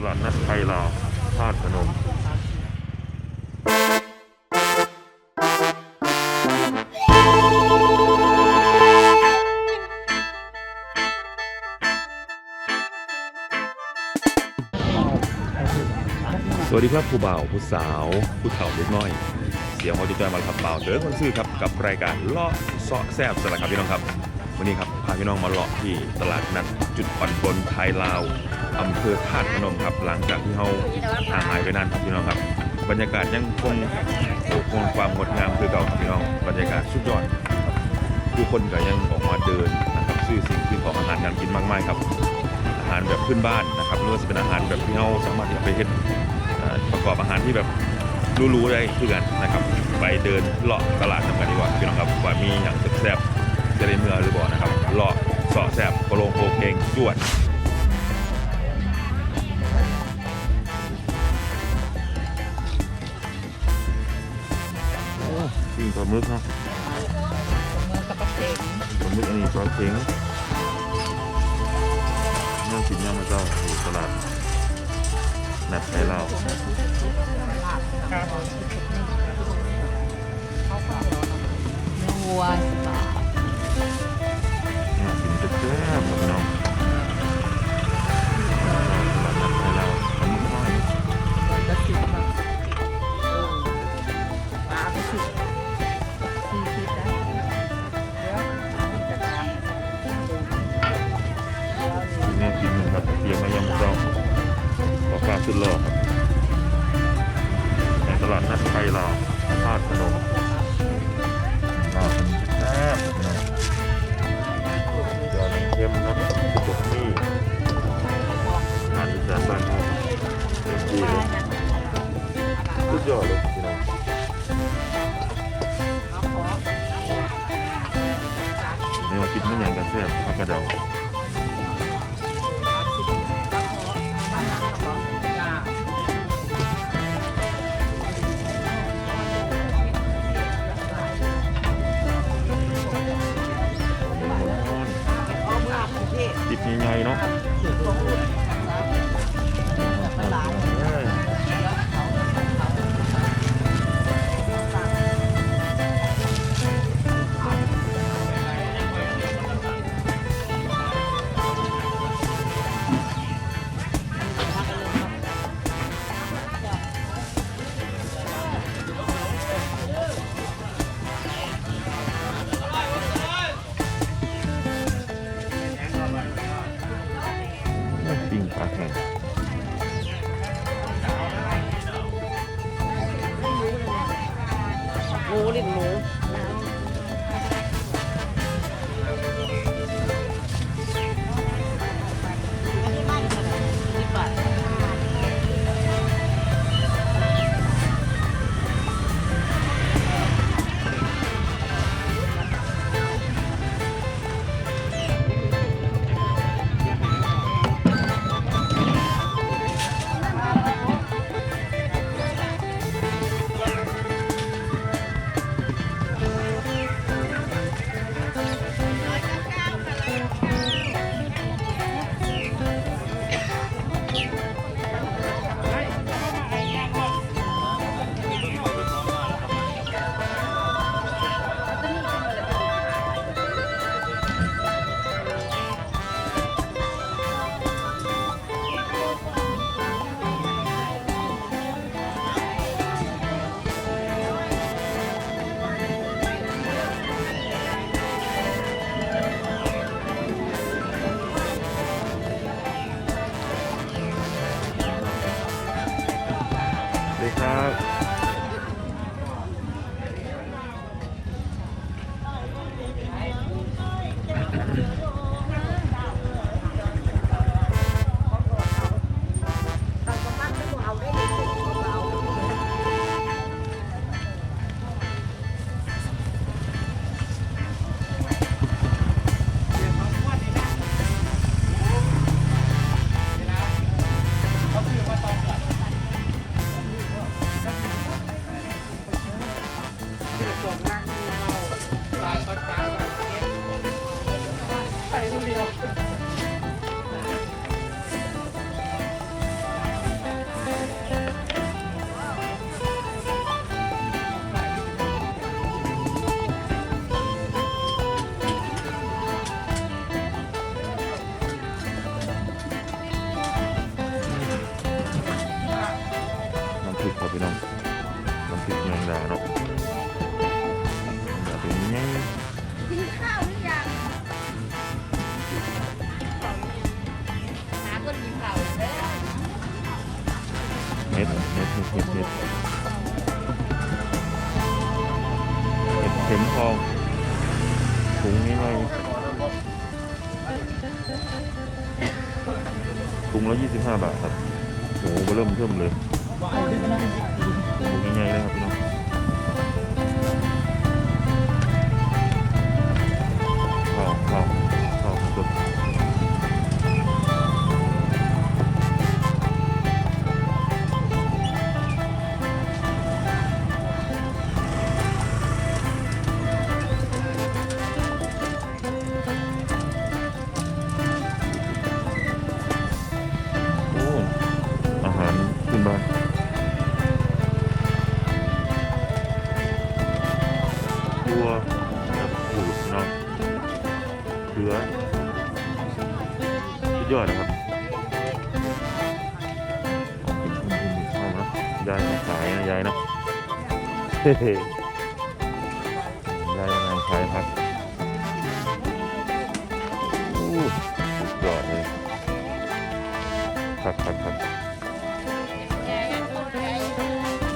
ตลาดนัดไทยลาวธาตุพนมสวัสดีครับผู้บ่าวผู้สาวผู้เฒ่าเล็กน้อย เสียงวอดิจอยมาครับเบาเด้อคนซื่อครับกับรายการเลาะเสาะแซบสลับครับพี่น้องครับ พี่น้องมาเลาะที่ตลาดนัดจุดผ่นปนไทยลาวอำเภอธาตุพนมครับ หลังจากที่เราห่างหายไปนานครับพี่น้องครับ บรรยากาศยังคงโอ้คงความงดงามคือเก่าครับพี่น้องบรรยากาศสุดยอดผู้คนก็ยังออกมาเดินนะครับซื้อสิ่งซื้อของอาหารการกินมากมายครับ อาหารแบบพื้นบ้านนะครับหรือว่าจะเป็นอาหารแบบที่เราสามารถที่จะไปเฮ็ดประกอบอาหารที่แบบรู้ๆได้เพื่อนนะครับ ไปเดินเลาะตลาดทำกันดีกว่าพี่น้องครับว่ามีอย่างแซ่บๆ จะได้เมื่อหรือบ่นะครับเลาะเสาะแซ่บโปโลงโปเกงจวดโอ้ปิ้งปลาหมึกเนาะเมืองตะปะเข็งปลาหมึกอันนี้ปลาเค็งน่ากินย่างมาเจ้าอยู่ตลาดนัดไทยลาวเนื้อวัวสิบบาท อเลยพี่น้องเอาขอไม่ว่าคิดไม่อย่างกันแซ่บพักกระเดาจ้าติดใหญ่ๆเนาะ ครับ ครับพี่น้องน้ำพริกแมงดาเนาะแมงดาเป็นไงกินข้าวหรือยังหาคนกินข้าวแล้วเม็ดเม็ดเม็ดเม็ดเม็ดเม็ดเข็มทองถุงนี้ไงถุงละยี่สิบห้าบาทครับโอ้โหเริ่มเพิ่มเลย ถุง ยอดนะครับเอานะยายมาขายนะยายนะเฮ้ยยายมาขายผักโอ้สุดยอดเลยครับครับครับ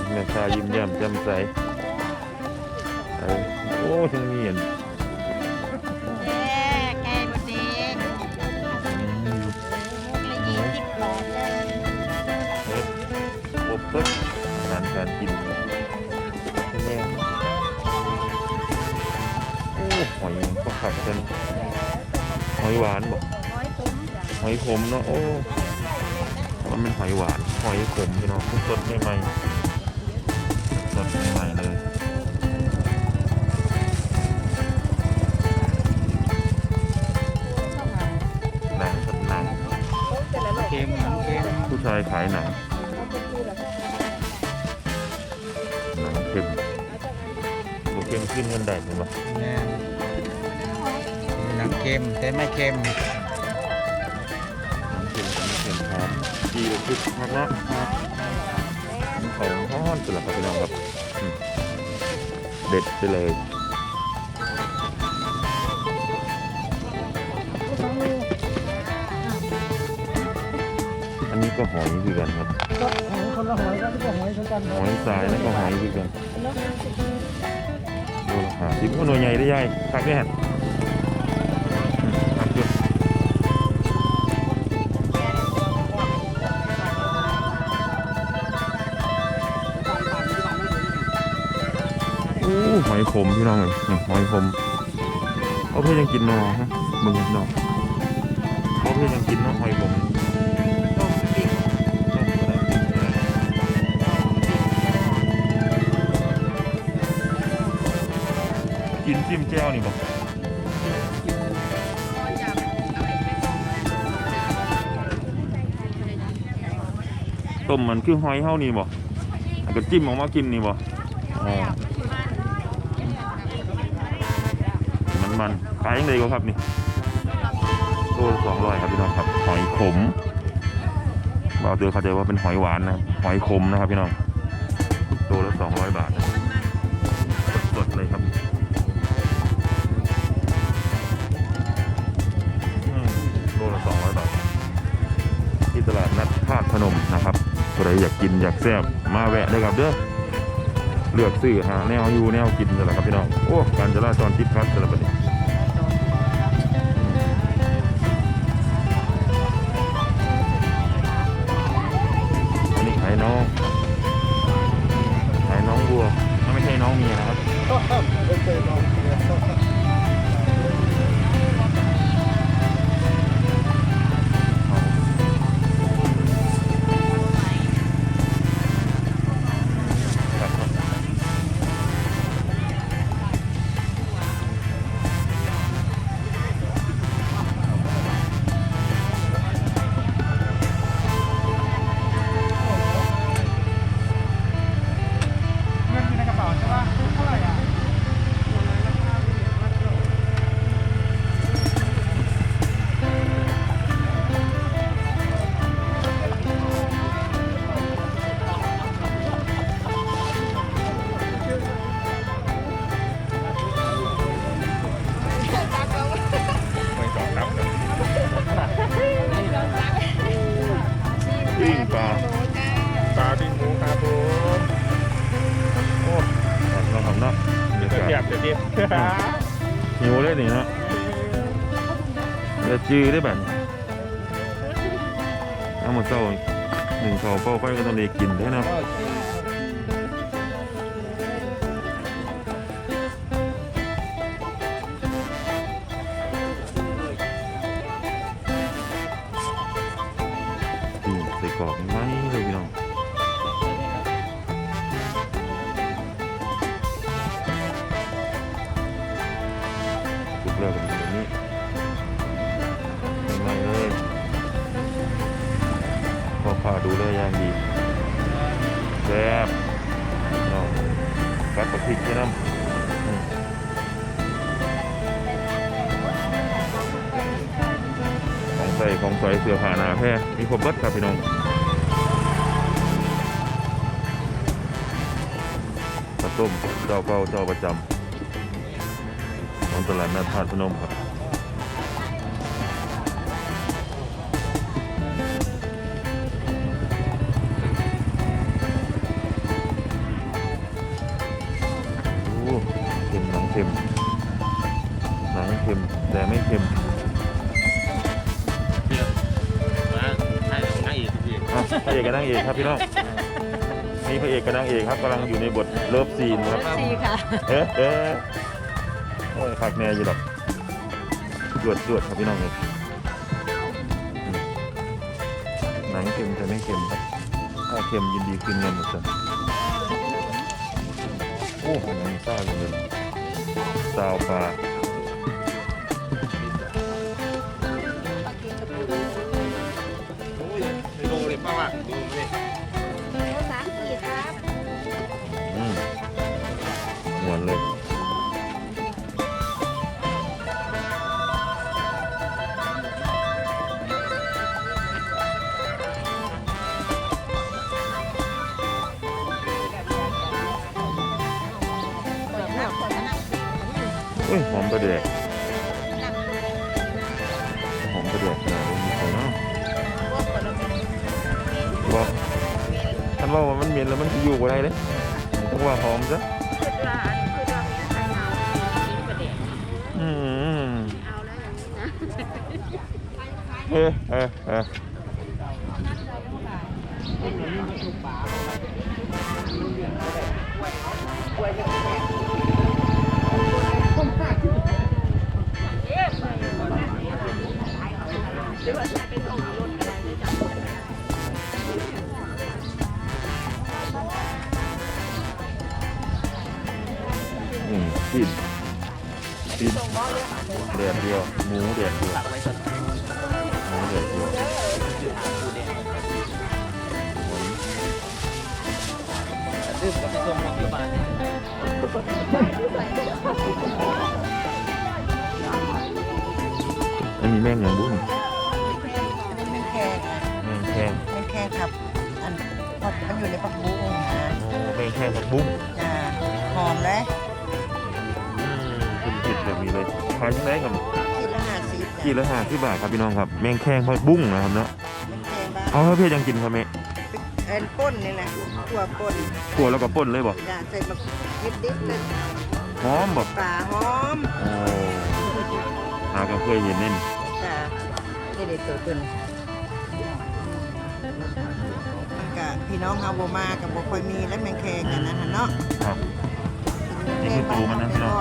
แม่ค้ายิ้มแย้มแจ่มใสโอ้ทั้งนี้เห็น การกินแน่โอ้หอยก็ขัดกันหอยหวานบอกหอยขมเนาะโอ้มันเป็นหอยหวานหอยขมพี่น้องสดใหม่ๆ แต่ไม่เค็มหนังเค็มกับไม่เค็มครับดีกว่าคึกมากเนาะของทอดสุดละครับพี่น้องครับอืมเด็ดไปเลยอันนี้ก็หอยคือกันครับก็คนละหอยก็ที่ก็หอยเท่ากันหอยทรายแล้วก็หอยคือกันโลละห้าสิบก็หน่วยใหญ่ได้ใหญ่คักแน่อืม อู้หอยขมพี่น้องเลยนี่หอยขมเอาเพื่อยังกินนาะฮะมึงนาะเอาเพื่อยังกินนาะหอยขมกินจิ้มแจ่วนี่บ่ต้มมันคือหอยเฮานี่บ่แล้วก็จิ้มออกมากินนี่บอ๋อ ขายยังไงก็ครับนี่โลสองร้อยครับพี่น้องครับ หอยขมบ่าวเตือเข้าใจว่าเป็นหอยหวานนะครับหอยขมนะครับพี่น้องตัวละสองร้อยบาทสดๆเลยครับอืมโลละสองร้อยบาท ที่ตลาดนัดธาตุพนมนะครับใครอยากกินอยากแซ่บมาแวะได้ครับเด้อเลือกซื้อหาแนวอยู่แนวกินกันแหละครับพี่น้อง โอ้ การจราจรติดขัดแต่ละประเด็น ปิ้งปลาปลาปิ้งหมูครับผมโอ้ลองทำเนาะเดี๋ยวแกะเดี๋ยวเดี๋ยวหิวเลยนี่นะจะจืดได้แบบเอามาเจ้าหนึ่งเขาเป้าไปก็ต้องเรียกินได้นะ เสื้อผ้าหนาแพร่มีครบเบิดครับพี่น้องปลาต้มเจ้าเก่าเจ้าประจำของตลาดนัดธานพนมครับ อะพระเอกกับนางเอกครับพี่น้องนี่พระเอกกับนางเอกครับกำลังอยู่ในบทเลิฟซีนครับ สีค่ะ เอ๊ะเอ๊ะโอ้ยคักแน่อยู่ดอกจวดจวดครับพี่น้องเลยอืมหนังเค็มแต่ไม่เค็มครับ ถ้าเค็มยินดีคืนเงินหมดเลยโอ้โหหนังซ่าเลยซาวปลา เฮ้ยหอมประเดกหอมประเดกนะมีใครเนาะบอกท่านว่าว่ามันเหม็นแล้วมันจะอยู่กับอะไรเลยต้องว่าหอมซะคือว่าคือว่ามีใครเอากินประเด็นอืมเอาแล้ว อย่างนี้นะเฮ้เฮ้เฮ้อืมกินกินแดดเดียวหมูแดดเดียวหมูแดดเดียวอยดื่มกับไปส่งโรงพยาบาลอันนี้แม่งอย่างบุ้น คงครับ อันพอมันอยู่ในปักบุ้งนะโอ้แม่งแข้งผักบุ้งจ้าหอมเลยอืมคุณผิดแบบนี้เลยขายที่ไหนครับขีดละห้าสิบกีละห้าสิบบาทครับพี่น้องครับ แม่งแข้งผักบุ้งนะครับเนาะแมงแคงบ้านเอาให้เพี่ยังกินครับแม่เอ็นป่นนี่แหละตัวป่นขัวแล้วก็ป่นเลยบ่จ้าใส่มะยิบดิบเลยหอมบ่ปลาหอมโอ้หาก็เคยเห็นเน่นจ้านี่เด็ดตัวตุน พี่น้องเฮาบ่มากับบ่ค่อยมีและแมงแคงกันนะฮะเนาะครับ นี่คือปูมันนะพี่น้อง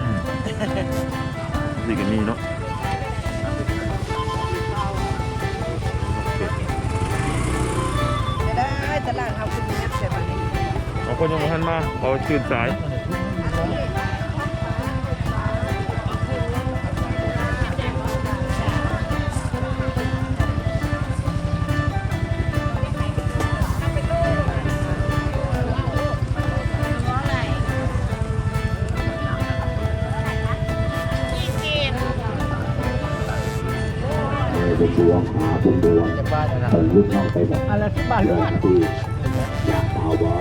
อืมนี่กันนี่เนาะเป็ดจะได้ตลาดเฮาคุณเนี้ยแต่บัดนี้เอาคนยังมาทันมาเอาชื่นสาย บัวจะบ้านนะผมลุกน้องไปแบบอะไรที่บ้านเดือนที่อยากสาวบอ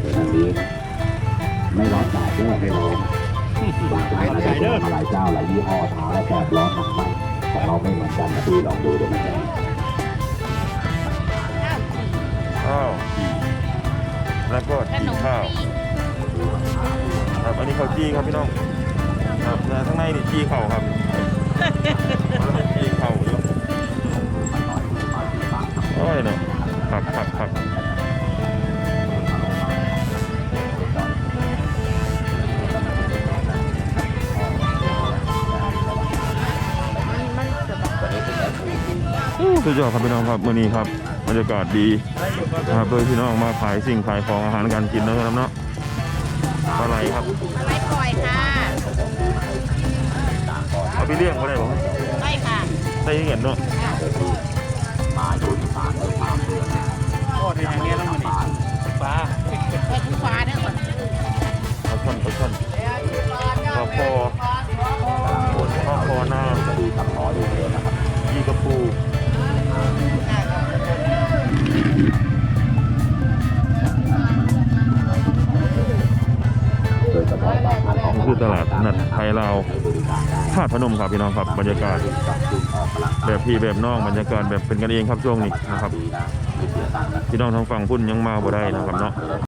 แต่ทางนี้ ไม่ร้อนสายเด้อไม่ร้อนบางร้านอาจจะเป็นมาหลายเจ้าหลายยี่ห้อถามแล้วแสบร้อนหนักไปแต่เราไม่เหมือนกันนะพี่ลองดูดูมันจะข้าวขี่แล้วก็กินข้าวครับอันนี้เขาจี้ครับพี่น้องครับแต่ข้างในนี่จี้เข่าครับ อ้ยเนาะครับครับครับมันจะแบบสุดยอดครับพี่น้องครับวันนี้ครับบรรยากาศดีนะครับโดยพี่น้องมาขายสิ่งขายของอาหารการกินนะครับเนาะปลาไหลครับอะไรปล่อยค่ะเอาไปเลี้ยงก็ได้ผมไม่ค่ะได้เห็นเนาะ โอ้ในทางนี้ต้องมาดิปลาไปทุกฟ้าเนี่ยก่อนเอาช่อนเอาช่อนปลาคอปลาคอหน้ายีกระปูโดยเฉพาะบางท่านออกนี่คือตลาดนัดไทยลาวธาตุพนมครับพี่น้องครับบรรยากาศ พี่แบบน้องบรรยากาศแบบเป็นกันเองครับช่วงนี้นะครับพี่น้องทางฝั่งพุ่นยังมาบ่ได้นะครับเนาะ